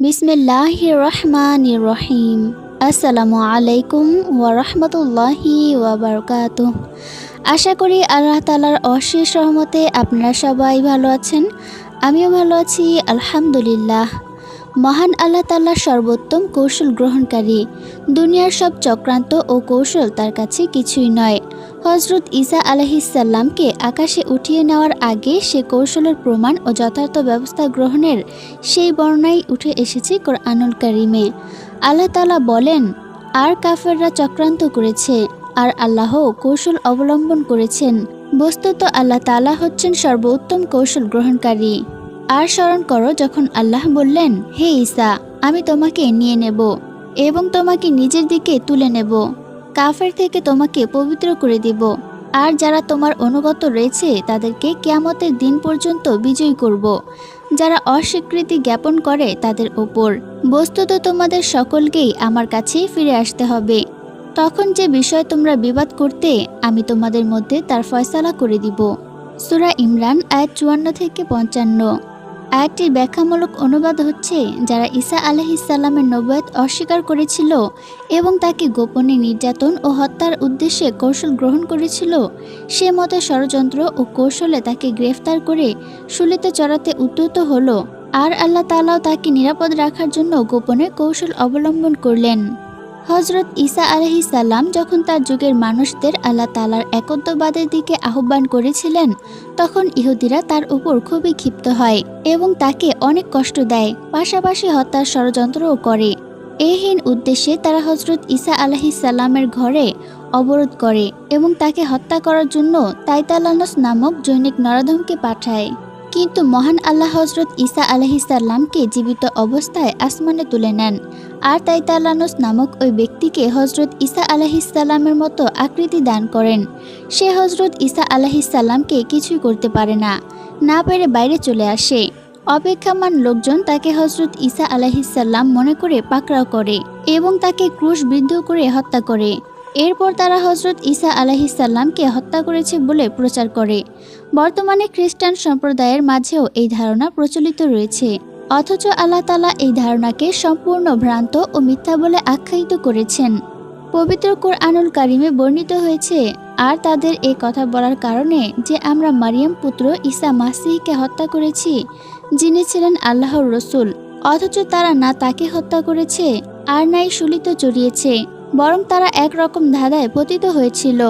বিসমিল্লাহ রহমান রহিম আসসালামু আলাইকুম ওয়ারহমতুল্লাহি ওয়াবারকাত আশা করি আল্লাহ তালার অশেষ রহমতে আপনারা সবাই ভালো আছেন। আমিও ভালো আছি, আলহামদুলিল্লাহ। মহান আল্লাহ তাল্লাহ সর্বোত্তম কৌশল গ্রহণকারী। দুনিয়ার সব চক্রান্ত ও কৌশল তার কাছে কিছুই নয়। হজরত ঈসা আলহিসাল্লামকে আকাশে উঠিয়ে নেওয়ার আগে সে কৌশলের প্রমাণ ও যথার্থ ব্যবস্থা গ্রহণের সেই বর্ণাই উঠে এসেছে কোরআনুল কারিমে। আল্লাহ তালা বলেন, আর কাফেররা চক্রান্ত করেছে, আর আল্লাহ কৌশল অবলম্বন করেছেন। বস্তুত আল্লাহ তালা হচ্ছেন সর্বোত্তম কৌশল গ্রহণকারী। আর স্মরণ করো যখন আল্লাহ বললেন, হে ঈসা, আমি তোমাকে নিয়ে নেব এবং তোমাকে নিজের দিকে তুলে নেব। কাফের থেকে তোমাকে পবিত্র করে দিব। আর যারা তোমার অনুগত রয়েছে, তাদেরকে কেয়ামতের দিন পর্যন্ত বিজয়ী করব। যারা অস্বীকৃতি জ্ঞাপন করে, তাদের ওপর। বস্তুত তোমাদের সকলকেই আমার কাছেই ফিরে আসতে হবে। তখন যে বিষয় তোমরা বিবাদ করতে, আমি তোমাদের মধ্যে তার ফয়সালা করে দিব। সুরা ইমরান, আয়াত চুয়ান্ন থেকে পঞ্চান্ন। আয়াতটির ব্যাখ্যামূলক অনুবাদ হচ্ছে, যারা ঈসা আলহিসাল্লামের নবয়াত অস্বীকার করেছিল এবং তাকে গোপনে নির্যাতন ও হত্যার উদ্দেশ্যে কৌশল গ্রহণ করেছিল, সে মতে ষড়যন্ত্র ও কৌশলে তাকে গ্রেফতার করে শুলিতে চড়াতে উদ্যত হলো। আর আল্লাহ তালাও তাকে নিরাপদ রাখার জন্য গোপনে কৌশল অবলম্বন করলেন। হজরত ঈসা আলহি সাল্লাম যখন তার যুগের মানুষদের আল্লাহ তালার একত্ববাদের দিকে আহ্বান করেছিলেন, তখন ইহুদিরা তার উপর খুবই ক্ষিপ্ত হয় এবং তাকে অনেক কষ্ট দেয়, পাশাপাশি হত্যার ষড়যন্ত্রও করে। এহীন উদ্দেশ্যে তারা হজরত ঈসা আলহি সাল্লামের ঘরে অবরোধ করে এবং তাকে হত্যা করার জন্য তাইতালানস নামক জৈনিক নরাধমকে পাঠায়। কিন্তু মহান আল্লাহ হজরত ঈসা আলহিসাল্লামকে জীবিত অবস্থায় আসমানে তুলে নেন। আর তাইতালানস নামক ওই ব্যক্তিকে হজরত ঈসা আলহিসাল্লামের মতো আকৃতি দান করেন। সে হজরত ঈসা আলহিসাল্লামকে কিছুই করতে পারে না না পেরে বাইরে চলে আসে। অপেক্ষামান লোকজন তাকে হজরত ঈসা আলহিসাল্লাম মনে করে পাকড়াও করে এবং তাকে ক্রুশ বিদ্ধ করে হত্যা করে। এরপর তারা হজরত ঈসা আলহিসাল্লামকে হত্যা করেছে বলে প্রচার করে। বর্তমানে খ্রিস্টান সম্প্রদায়ের মাঝেও এই ধারণা প্রচলিত রয়েছে। অথচ আল্লাহ তালা এই ধারণাকে সম্পূর্ণ ভ্রান্ত ও মিথ্যা বলে আখ্যায়িত করেছেন। পবিত্র কোরআনুল কারিমে বর্ণিত হয়েছে, আর তাদের এই কথা বলার কারণে যে আমরা মারিয়াম পুত্র ঈসা মাসিহকে হত্যা করেছি, যিনি ছিলেন আল্লাহর রসুল, অথচ তারা না তাকে হত্যা করেছে, আর নাই শুলিত চড়িয়েছে বরং তারা একরকম ধাঁধায় পতিত হয়েছিল।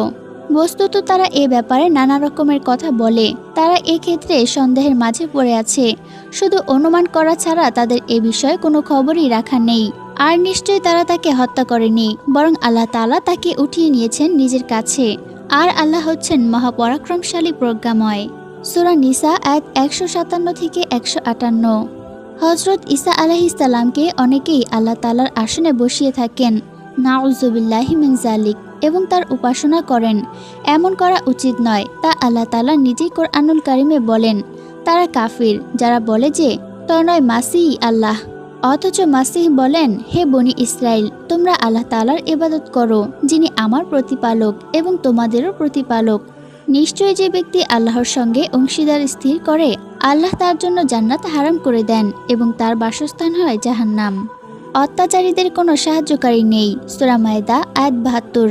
বস্তুত তারা এ ব্যাপারে নানা রকমের কথা বলে। তারা এক্ষেত্রে সন্দেহের মাঝে পড়ে আছে। শুধু অনুমান করা ছাড়া তাদের এ বিষয়ে কোনো খবরই রাখা নেই। আর নিশ্চয়ই তারা তাকে হত্যা করেনি, বরং আল্লাহ তালা তাকে উঠিয়ে নিয়েছেন নিজের কাছে। আর আল্লাহ হচ্ছেন মহাপরাক্রমশালী প্রজ্ঞাময়। সুরা নিসা এক একশো সাতান্ন থেকে একশো আটান্ন। হজরত ইসা আলাহিসাল্লামকে অনেকেই আল্লাহ তালার আসনে বসিয়ে থাকেন। নাউজুবিল্লাহি মিন জালিক এবং তার উপাসনা করেন। এমন করা উচিত নয়, তা আল্লাহ তালা নিজেই কোরআনুল কারিমে বলেন। তারা কাফির, যারা বলে যে, তনয় মাসি আল্লাহ। অথচ মাসিহ বলেন, হে বনি ইসরায়েল তোমরা আল্লাহ তালার ইবাদত করো, যিনি আমার প্রতিপালক এবং তোমাদেরও প্রতিপালক। নিশ্চয় যে ব্যক্তি আল্লাহর সঙ্গে অংশীদার স্থির করে, আল্লাহ তার জন্য জান্নাত হারাম করে দেন এবং তার বাসস্থান হয় জাহান্নাম। অত্যাচারীদের কোনো সাহায্যকারী নেই। সুরামায়দা আয়াত বাহাত্তর।